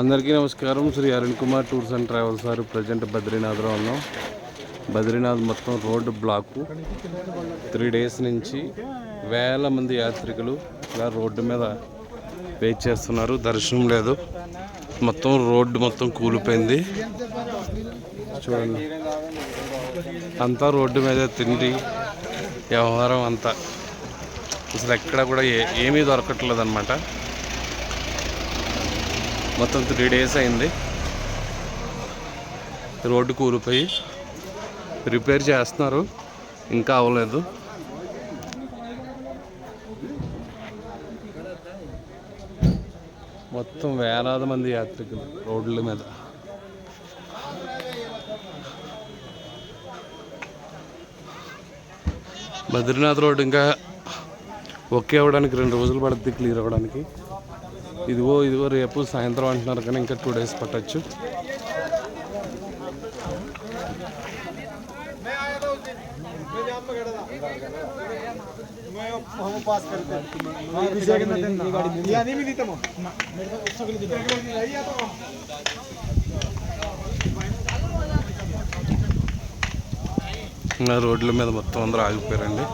అందరికీ నమస్కారం. Shri Arun Kumar tours and travels వారు ప్రజెంట్ బద్రీనాథ్లో ఉన్నాం. బద్రీనాథ్ మొత్తం రోడ్డు బ్లాకు. త్రీ డేస్ నుంచి వేల మంది యాత్రికులు ఇలా రోడ్డు మీద వెయిట్ చేస్తున్నారు. దర్శనం లేదు. మొత్తం రోడ్డు మొత్తం కూలిపోయింది. చూడండి. అంతా రోడ్డు మీద తిండి వ్యవహారం అంతా. అసలు ఎక్కడ కూడా ఏ ఏమీ దొరకట్లేదు అనమాట మొత్తం త్రీ డేస్ అయింది. రోడ్డు కూలిపోయి రిపేర్ చేస్తున్నారు. ఇంకా అవ్వలేదు. మొత్తం వేలాది మంది యాత్రికులు రోడ్ల మీద. బద్రీనాథ్ రోడ్ ఇంకా ఓకే అవ్వడానికి రెండు రోజులు పడుతుంది క్లియర్ అవ్వడానికి. ఇదిగో ఇదిగో రేపు సాయంత్రం అంటున్నారు కానీ ఇంకా టూ డేస్ పట్టచ్చు. రోడ్ల మీద మొత్తం అందరూ ఆగిపోయారండి.